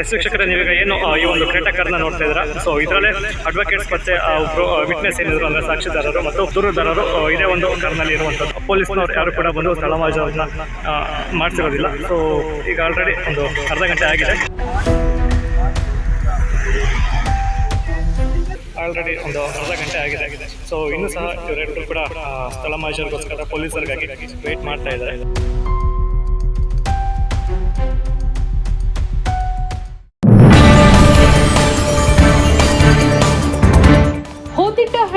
S ಶಿಕ್ಷಕರ ನೀವೀಗ ಏನು ಈ ಒಂದು ಕ್ರೀಟಕರನ್ನ ನೋಡ್ತಾ ಇದ್ದೀರಾ? ಸೊ ಇದರಲ್ಲೇ ಅಡ್ವೊಕೇಟ್ಸ್ ಮತ್ತೆ ಆ, ಒಬ್ರು ವಿಟ್ನೆಸ್ ಏನಿದ್ರು ಅಂದ್ರೆ ಸಾಕ್ಷಿದಾರರು ಮತ್ತು ದೂರುದಾರರು ಇದೇ ಒಂದು ಕಾರ್ನಲ್ಲಿ ಇರುವಂಥದ್ದು ಪೊಲೀಸ್ನವರು ಯಾರು ಕೂಡ ಬಂದು ಸ್ಥಳಮಾಜವನ್ನು ಮಾಡಿಸಿರೋದಿಲ್ಲ ಸೊ ಈಗ ಆಲ್ರೆಡಿ ಒಂದು ಅರ್ಧ ಗಂಟೆ ಆಗಿದೆ. ಆಲ್ರೆಡಿ ಒಂದು ಅರ್ಧ ಗಂಟೆ ಆಗಿದೆ. ಸೊ ಇನ್ನೂ ಸಹ ಇವರೆಲ್ಲರೂ ಕೂಡ ಸ್ಥಳ ಮಾಜರ್ಗೋಸ್ಕರ ಪೊಲೀಸರಿಗಾಗಿ ವೇಟ್ ಮಾಡ್ತಾ ಇದ್ದಾರೆ.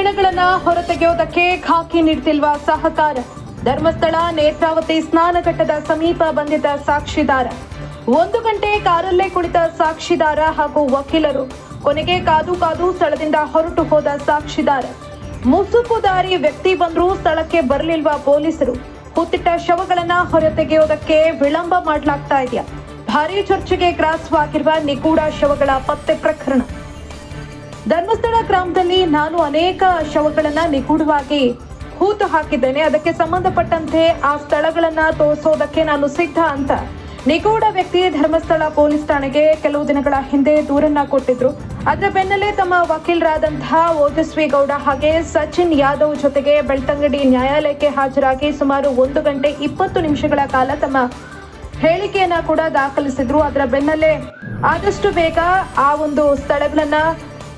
ಹೆಣಗಳನ್ನ ಹೊರತೆಗೆಯೋದಕ್ಕೆ ಖಾಕಿ ನೀಡ್ತಿಲ್ವ ಸಹಕಾರ? ಧರ್ಮಸ್ಥಳ, ನೇತ್ರಾವತಿ ಸ್ನಾನಘಟ್ಟದ ಸಮೀಪ ಬಂದಿದ್ದ ಸಾಕ್ಷಿದಾರ. ಒಂದು ಗಂಟೆ ಕಾರಲ್ಲೇ ಕುಳಿತ ಸಾಕ್ಷಿದಾರ ಹಾಗೂ ವಕೀಲರು. ಕೊನೆಗೆ ಕಾದು ಕಾದು ಸ್ಥಳದಿಂದ ಹೊರಟು ಹೋದ ಸಾಕ್ಷಿದಾರ. ಮುಸುಕುದಾರಿ ವ್ಯಕ್ತಿ ಬಂದರೂ ಸ್ಥಳಕ್ಕೆ ಬರಲಿಲ್ವ ಪೊಲೀಸರು? ಹುತ್ತಿಟ್ಟ ಶವಗಳನ್ನ ಹೊರತೆಗೆಯೋದಕ್ಕೆ ವಿಳಂಬ ಮಾಡಲಾಗ್ತಾ ಇದೆಯಾ? ಭಾರೀ ಚರ್ಚೆಗೆ ಗ್ರಾಸವಾಗಿರುವ ನಿಗೂಢ ಶವಗಳ ಪತ್ತೆ ಪ್ರಕರಣ. ಧರ್ಮಸ್ಥಳ ಗ್ರಾಮದಲ್ಲಿ ನಾನು ಅನೇಕ ಶವಗಳನ್ನ ನಿಗೂಢವಾಗಿ ಹೂತು ಹಾಕಿದ್ದೇನೆ. ಅದಕ್ಕೆ ಸಂಬಂಧಪಟ್ಟಂತೆ ಆ ಸ್ಥಳಗಳನ್ನ ತೋರಿಸೋದಕ್ಕೆ ನಾನು ಸಿದ್ಧ ಅಂತ. ನಿಗೂಢ ವ್ಯಕ್ತಿ ಧರ್ಮಸ್ಥಳ ಪೊಲೀಸ್ ಠಾಣೆಗೆ ಕೆಲವು ದಿನಗಳ ಹಿಂದೆ ದೂರನ್ನ ಕೊಟ್ಟಿದ್ರು. ಅದರ ಬೆನ್ನಲ್ಲೇ ತಮ್ಮ ವಕೀಲರಾದಂತಹ ಓಜಸ್ವಿ ಗೌಡ ಹಾಗೆ ಸಚಿನ್ ಯಾದವ್ ಜೊತೆಗೆ ಬೆಳ್ತಂಗಡಿ ನ್ಯಾಯಾಲಯಕ್ಕೆ ಹಾಜರಾಗಿ ಸುಮಾರು ಒಂದು ಗಂಟೆ ಇಪ್ಪತ್ತು ನಿಮಿಷಗಳ ಕಾಲ ತಮ್ಮ ಹೇಳಿಕೆಯನ್ನ ಕೂಡ ದಾಖಲಿಸಿದ್ರು. ಅದರ ಬೆನ್ನಲ್ಲೇ ಆದಷ್ಟು ಬೇಗ ಆ ಒಂದು ಸ್ಥಳಗಳನ್ನ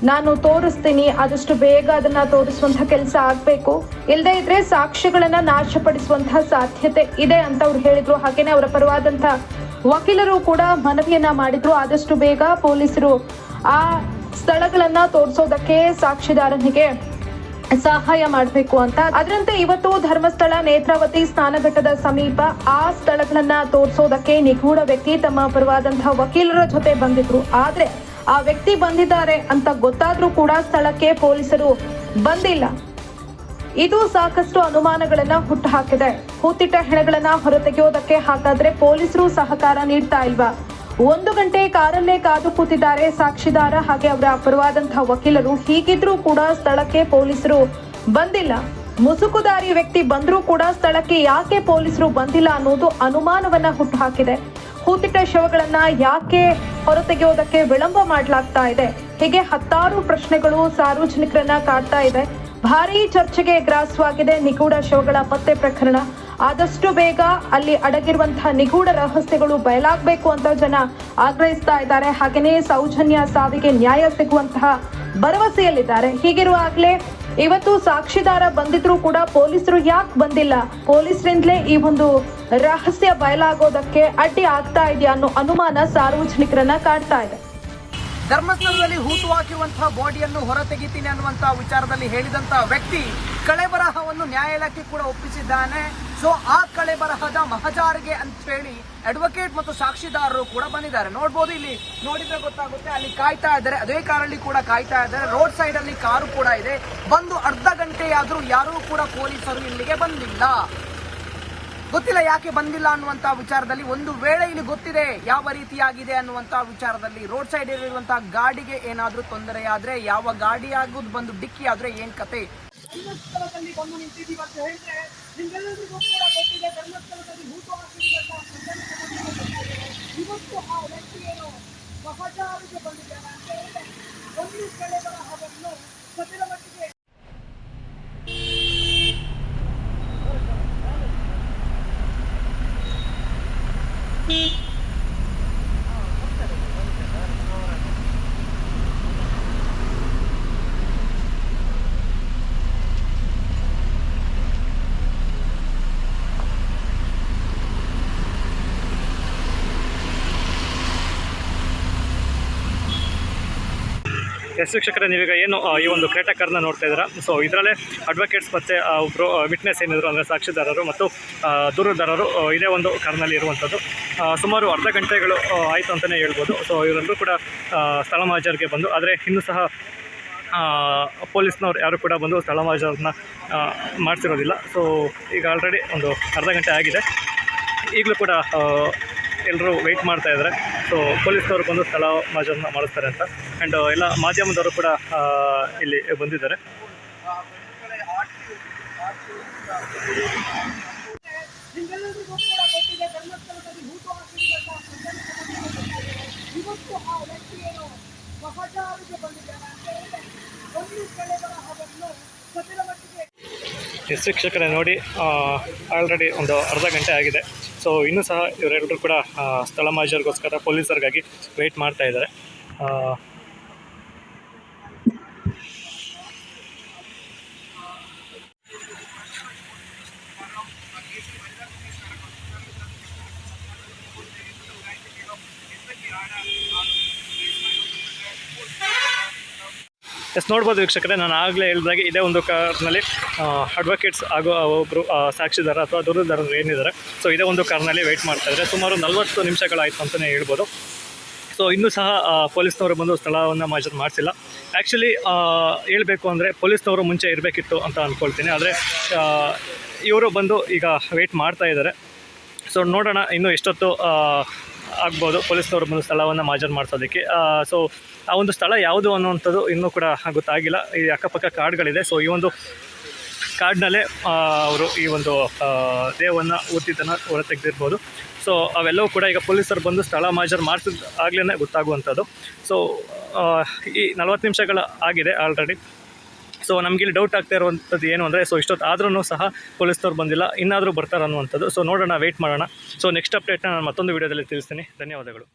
ನಾನು ತೋರಿಸ್ತೀನಿ, ಆದಷ್ಟು ಬೇಗ ಅದನ್ನ ತೋರಿಸುವಂತ ಕೆಲಸ ಆಗ್ಬೇಕು. ಇಲ್ಲದೆ ಇದ್ರೆ ಸಾಕ್ಷ್ಯಗಳನ್ನ ನಾಶಪಡಿಸುವಂತಹ ಸಾಧ್ಯತೆ ಇದೆ ಅಂತ ಅವ್ರು ಹೇಳಿದ್ರು. ಹಾಗೇನೆ ಅವರ ಪರವಾದಂತ ವಕೀಲರು ಕೂಡ ಮನವಿಯನ್ನ ಮಾಡಿದ್ರು. ಆದಷ್ಟು ಬೇಗ ಪೊಲೀಸರು ಆ ಸ್ಥಳಗಳನ್ನ ತೋರಿಸೋದಕ್ಕೆ ಸಾಕ್ಷಿದಾರನಿಗೆ ಸಹಾಯ ಮಾಡಬೇಕು ಅಂತ. ಅದರಂತೆ ಇವತ್ತು ಧರ್ಮಸ್ಥಳ ನೇತ್ರಾವತಿ ಸ್ನಾನಘಟ್ಟದ ಸಮೀಪ ಆ ಸ್ಥಳಗಳನ್ನ ತೋರಿಸೋದಕ್ಕೆ ನಿಗೂಢ ವ್ಯಕ್ತಿ ತಮ್ಮ ಪರವಾದಂತಹ ವಕೀಲರ ಜೊತೆ ಬಂದಿದ್ರು. ಆದ್ರೆ ಆ ವ್ಯಕ್ತಿ ಬಂದಿದ್ದಾರೆ ಅಂತ ಗೊತ್ತಾದ್ರೂ ಕೂಡ ಸ್ಥಳಕ್ಕೆ ಪೊಲೀಸರು ಬಂದಿಲ್ಲ. ಇದು ಸಾಕಷ್ಟು ಅನುಮಾನಗಳನ್ನ ಹುಟ್ಟುಹಾಕಿದೆ. ಹೂತಿಟ್ಟ ಹೆಣಗಳನ್ನ ಹೊರತೆಗೆಯೋದಕ್ಕೆ ಹಾಗಾದ್ರೆ ಪೊಲೀಸರು ಸಹಕಾರ ನೀಡ್ತಾ ಇಲ್ವಾ? ಒಂದು ಗಂಟೆ ಕಾರಲ್ಲೇ ಕಾದು ಕೂತಿದ್ದಾರೆ ಸಾಕ್ಷಿದಾರ ಹಾಗೆ ಅವರ ಪರವಾದಂತಹ ವಕೀಲರು. ಹೀಗಿದ್ರೂ ಕೂಡ ಸ್ಥಳಕ್ಕೆ ಪೊಲೀಸರು ಬಂದಿಲ್ಲ. ಮುಸುಕುದಾರಿ ವ್ಯಕ್ತಿ ಬಂದರೂ ಕೂಡ ಸ್ಥಳಕ್ಕೆ ಯಾಕೆ ಪೊಲೀಸರು ಬಂದಿಲ್ಲ ಅನ್ನೋದು ಅನುಮಾನವನ್ನ ಹುಟ್ಟುಹಾಕಿದೆ. ಹೂತಿಟ್ಟ ಶವಗಳನ್ನ ಯಾಕೆ ಹೊರತೆಗೆಯೋದಕ್ಕೆ ವಿಳಂಬ ಮಾಡಲಾಗ್ತಾ ಇದೆ? ಹೀಗೆ ಹತ್ತಾರು ಪ್ರಶ್ನೆಗಳು ಸಾರ್ವಜನಿಕರನ್ನ ಕಾಡ್ತಾ ಇದೆ. ಭಾರೀ ಚರ್ಚೆಗೆ ಗ್ರಾಸವಾಗಿದೆ ನಿಗೂಢ ಶವಗಳ ಪತ್ತೆ ಪ್ರಕರಣ. ಆದಷ್ಟು ಬೇಗ ಅಲ್ಲಿ ಅಡಗಿರುವಂತಹ ನಿಗೂಢ ರಹಸ್ಯಗಳು ಬಯಲಾಗಬೇಕು ಅಂತ ಜನ ಆಗ್ರಹಿಸ್ತಾ ಇದ್ದಾರೆ. ಹಾಗೆಯೇ ಸೌಜನ್ಯ ಸಾವಿಗೆ ನ್ಯಾಯ ಸಿಗುವಂತಹ ಭರವಸೆಯಲ್ಲಿದ್ದಾರೆ. ಹೀಗಿರುವಾಗಲೇ ಇವತ್ತು ಸಾಕ್ಷಿದಾರ ಬಂದಿದ್ರು ಕೂಡ ಪೊಲೀಸರು ಯಾಕೆ ಬಂದಿಲ್ಲ? ಪೊಲೀಸರಿಂದಲೇ ಈ ಒಂದು ರಹಸ್ಯ ಬಯಲಾಗೋದಕ್ಕೆ ಅಡ್ಡಿ ಆಗ್ತಾ ಇದೆಯಾ ಅನ್ನೋ ಅನುಮಾನ ಸಾರ್ವಜನಿಕರನ್ನ ಕಾಡ್ತಾ ಇದೆ. ಧರ್ಮಸ್ಥಳದಲ್ಲಿ ಹೂತು ಹಾಕಿರುವಂತಹ ಬಾಡಿಯನ್ನು ಹೊರತೆಗಿತೀನಿ ಅನ್ನುವಂತಹ ವಿಚಾರದಲ್ಲಿ ಹೇಳಿದಂತಹ ವ್ಯಕ್ತಿ ಕಳೆಬರಹವನ್ನು ನ್ಯಾಯಾಲಯಕ್ಕೆ ಕೂಡ ಒಪ್ಪಿಸಿದ್ದಾನೆ. ಸೊ ಆ ಕಳೆ ಬರಹದ ಮಹಜಾರಿಗೆ ಅಂತ ಹೇಳಿ ಅಡ್ವೊಕೇಟ್ ಮತ್ತು ಸಾಕ್ಷಿದಾರರು ಕೂಡ ಬಂದಿದ್ದಾರೆ. ನೋಡ್ಬೋದು ಇಲ್ಲಿ ನೋಡಿದ್ರೆ ಗೊತ್ತಾಗುತ್ತೆ, ಅಲ್ಲಿ ಕಾಯ್ತಾ ಇದ್ದಾರೆ. ಅದೇ ಕಾರಲ್ಲಿ ಕೂಡ ಕಾಯ್ತಾ ಇದ್ದಾರೆ. ರೋಡ್ ಸೈಡ್ ಅಲ್ಲಿ ಕಾರು ಕೂಡ ಇದೆ. ಬಂದು ಅರ್ಧ ಗಂಟೆಯಾದರೂ ಯಾರೂ ಕೂಡ ಪೊಲೀಸರು ಇಲ್ಲಿಗೆ ಬಂದಿಲ್ಲ. ಗೊತ್ತಿಲ್ಲ ಯಾಕೆ ಬಂದಿಲ್ಲ ಅನ್ನುವಂತ ವಿಚಾರದಲ್ಲಿ ಒಂದು ವೇಳೆ ಇಲ್ಲಿ ಗೊತ್ತಿದೆ ಯಾವ ರೀತಿಯಾಗಿದೆ ಅನ್ನುವಂತ ವಿಚಾರದಲ್ಲಿ ರೋಡ್ ಸೈಡ್ ಇರುವಂತಹ ಗಾಡಿಗೆ ಏನಾದ್ರೂ ತೊಂದರೆ ಆದ್ರೆ, ಯಾವ ಗಾಡಿ ಆಗೋದು ಬಂದು ಡಿಕ್ಕಿ ಆದ್ರೆ ಏನ್ ಕತೆ? ನಿಮ್ಗೆಲ್ಲರಿಗೂ ಕೂಡ ಗೊತ್ತಿದೆ ಸಂದರ್ಭದಲ್ಲಿ ಗೊತ್ತಾಗಿದೆ. ಇವತ್ತು ಆ ವ್ಯಕ್ತಿಯನ್ನು ಏನು ಬಂದಿದ್ದಾರೆ ಅಂತ ಹೇಳಿದ್ರೆ ಒಂದು ಕಡೆ ಬರಹವನ್ನು ಸದ್ಯದ ಮಟ್ಟಿಗೆ ಎಸ್ ವೀಕ್ಷಕರೇ, ನೀವೀಗ ಏನು ಈ ಒಂದು ಕ್ರೇಟ ಕಾರ್ನ ನೋಡ್ತಾ ಇದ್ದೀರಾ? ಸೊ ಇದರಲ್ಲೇ ಅಡ್ವೊಕೇಟ್ಸ್ ಮತ್ತು ಒಬ್ಬರು ವಿಟ್ನೆಸ್ ಏನಿದ್ರು, ಅಂದರೆ ಸಾಕ್ಷಿದಾರರು ಮತ್ತು ದೂರದಾರರು ಇದೇ ಒಂದು ಕಾರ್ನಲ್ಲಿ ಇರುವಂಥದ್ದು ಸುಮಾರು ಅರ್ಧ ಗಂಟೆಗಳು ಆಯಿತು ಅಂತಲೇ ಹೇಳ್ಬೋದು. ಸೊ ಇವರೆಲ್ಲರೂ ಕೂಡ ಸ್ಥಳ ಮಹಾಜರಿಗೆ ಬಂದು, ಆದರೆ ಇನ್ನೂ ಸಹ ಪೊಲೀಸ್ನವ್ರು ಯಾರು ಕೂಡ ಬಂದು ಸ್ಥಳ ಮಹಾಜರನ್ನ ಮಾಡ್ತಿರೋದಿಲ್ಲ. ಸೊ ಈಗ ಆಲ್ರೆಡಿ ಒಂದು ಅರ್ಧ ಗಂಟೆ ಆಗಿದೆ. ಈಗಲೂ ಕೂಡ ಎಲ್ಲರೂ ವೆಯ್ಟ್ ಮಾಡ್ತಾ ಇದ್ದಾರೆ ಸೊ ಪೊಲೀಸ್ನವರು ಬಂದು ಸ್ಥಳ ಮಾಜನ್ನ ಮಾಡಿಸ್ತಾರೆ ಅಂತ. ಆ್ಯಂಡ್ ಎಲ್ಲ ಮಾಧ್ಯಮದವರು ಕೂಡ ಇಲ್ಲಿ ಬಂದಿದ್ದಾರೆ. ಶಿಕ್ಷಕರೇ ಎಸ್ ವೀಕ್ಷಕರೇ ನೋಡಿ ಆಲ್ರೆಡಿ ಒಂದು ಅರ್ಧ ಗಂಟೆ ಆಗಿದೆ. ಸೊ ಇನ್ನೂ ಸಹ ಇವರೆಲ್ಲರೂ ಕೂಡ ಸ್ಥಳ ಮಾಜರ್ಗೋಸ್ಕರ ಪೊಲೀಸರಿಗಾಗಿ ವೆಯ್ಟ್ ಮಾಡ್ತಾ ಇದ್ದಾರೆ. ಎಸ್ ನೋಡ್ಬೋದು ವೀಕ್ಷಕರೇ, ನಾನು ಆಗಲೇ ಹೇಳಿದಾಗೆ ಇದೇ ಒಂದು ಕಾರ್ನಲ್ಲಿ ಅಡ್ವೊಕೇಟ್ಸ್ ಆಗೋ ಒಬ್ಬರು ಸಾಕ್ಷಿದಾರ ಅಥವಾ ದೂರದಾರರು ಏನಿದ್ದಾರೆ ಸೊ ಇದೇ ಒಂದು ಕಾರ್ನಲ್ಲಿ ವೆಯ್ಟ್ ಮಾಡ್ತಾ ಇದ್ದಾರೆ. ಸುಮಾರು ನಲವತ್ತು ನಿಮಿಷಗಳಾಯಿತು ಅಂತಲೇ ಹೇಳ್ಬೋದು. ಸೊ ಇನ್ನೂ ಸಹ ಪೊಲೀಸ್ನವರು ಬಂದು ಸ್ಥಳವನ್ನು ಮಾಜರ್ ಮಾಡಿಸಿಲ್ಲ. ಆ್ಯಕ್ಚುಲಿ ಹೇಳಬೇಕು ಅಂದರೆ ಪೊಲೀಸ್ನವರು ಮುಂಚೆ ಇರಬೇಕಿತ್ತು ಅಂತ ಅಂದ್ಕೊಳ್ತೀನಿ ಆದರೆ ಇವರು ಬಂದು ಈಗ ವೆಯ್ಟ್ ಮಾಡ್ತಾ ಇದ್ದಾರೆ. ಸೊ ನೋಡೋಣ ಇನ್ನು ಎಷ್ಟೊತ್ತು ಆಗ್ಬೋದು. ಪೊಲೀಸ್ನವರು ಬಂದು ಸ್ಥಳವನ್ನು ಮಾಜರ್ ಮಾಡಿಸೋದಕ್ಕೆ. ಸೊ ಆ ಒಂದು ಸ್ಥಳ ಯಾವುದು ಅನ್ನುವಂಥದ್ದು ಇನ್ನೂ ಕೂಡ ಗೊತ್ತಾಗಿಲ್ಲ. ಈ ಅಕ್ಕಪಕ್ಕ ಕಾರ್ಡ್ಗಳಿದೆ ಸೊ ಈ ಒಂದು ಕಾರ್ಡ್ನಲ್ಲೇ ಅವರು ಈ ಒಂದು ದೇಹವನ್ನು ಊತಿದ್ದನ್ನು ಹೊರ ತೆಗೆದಿರ್ಬೋದು. ಸೊ ಅವೆಲ್ಲವೂ ಕೂಡ ಈಗ ಪೊಲೀಸರು ಬಂದು ಸ್ಥಳ ಮಾಜರ್ ಮಾಡಿಸಿದ ಆಗಲೇ ಗೊತ್ತಾಗುವಂಥದ್ದು. ಸೊ ಈ ನಲವತ್ತು ನಿಮಿಷಗಳ ಆಗಿದೆ ಆಲ್ರೆಡಿ ಸೊ ನಮಗೆ ಇಲ್ಲಿ ಡೌಟ್ ಆಗ್ತಾ ಇರುವಂಥದ್ದು ಏನು ಅಂದರೆ ಸೊ ಇಷ್ಟೊತ್ತು ಆದ್ರೂ ಸಹ ಪೊಲೀಸ್ನವ್ರು ಬಂದಿಲ್ಲ, ಇನ್ನಾದರೂ ಬರ್ತಾರೆ ಅನ್ನುವಂಥದ್ದು. ಸೊ ನೋಡೋಣ ವೆಯ್ಟ್ ಮಾಡೋಣ. ಸೊ ನೆಕ್ಸ್ಟ್ ಅಪ್ಡೇಟ್ನ ನಾನು ಮತ್ತೊಂದು ವೀಡಿಯೋದಲ್ಲಿ ತಿಳಿಸ್ತೀನಿ. ಧನ್ಯವಾದಗಳು.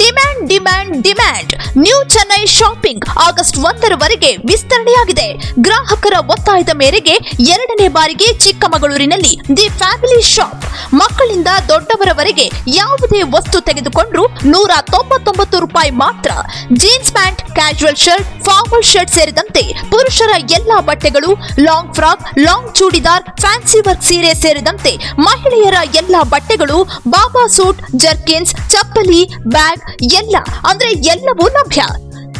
Demand demand demand new Chennai shopping August ಒಂದರವರೆಗೆ ವಿಸ್ತರಣೆಯಾಗಿದೆ. ಗ್ರಾಹಕರ ಒತ್ತಾಯದ ಮೇರೆಗೆ ಎರಡನೇ ಬಾರಿಗೆ ಚಿಕ್ಕಮಗಳೂರಿನಲ್ಲಿ ದಿ ಫ್ಯಾಮಿಲಿ ಶಾಪ್ ಮಕ್ಕಳಿಂದ ದೊಡ್ಡವರವರೆಗೆ ಯಾವುದೇ ವಸ್ತು ತೆಗೆದುಕೊಂಡ್ರು ನೂರ ತೊಂಬತ್ತೊಂಬತ್ತು ರೂಪಾಯಿ ಮಾತ್ರ. Jeans pant casual shirt, formal shirt ಸೇರಿದಂತೆ ಪುರುಷರ ಎಲ್ಲಾ ಬಟ್ಟೆಗಳು, long frock, long churidar, fancy work ಸೀರೆ ಸೇರಿದಂತೆ ಮಹಿಳೆಯರ ಎಲ್ಲಾ ಬಟ್ಟೆಗಳು, ಬಾಬಾ ಸೂಟ್, ಜರ್ಕಿನ್ಸ್, ಚಪ್ಪಲಿ, ಬ್ಯಾಗ್, ಎಲ್ಲ. ಅಂದ್ರೆ ಎಲ್ಲವೂ ಲಭ್ಯ.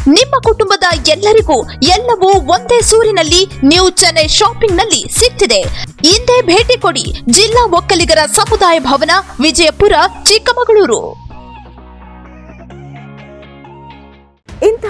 ನಿಮ್ಮ ಕುಟುಂಬದ ಎಲ್ಲರಿಗೂ ಎಲ್ಲವೂ ಒಂದೇ ಸೂರಿನಲ್ಲಿ ನ್ಯೂ ಚೆನ್ನೈ ಶಾಪಿಂಗ್ನಲ್ಲಿ ಸಿಗ್ತಿದೆ. ಹಿಂದೆ ಭೇಟಿ ಕೊಡಿ ಜಿಲ್ಲಾ ಒಕ್ಕಲಿಗರ ಸಮುದಾಯ ಭವನ ವಿಜಯಪುರ, ಚಿಕ್ಕಮಗಳೂರು.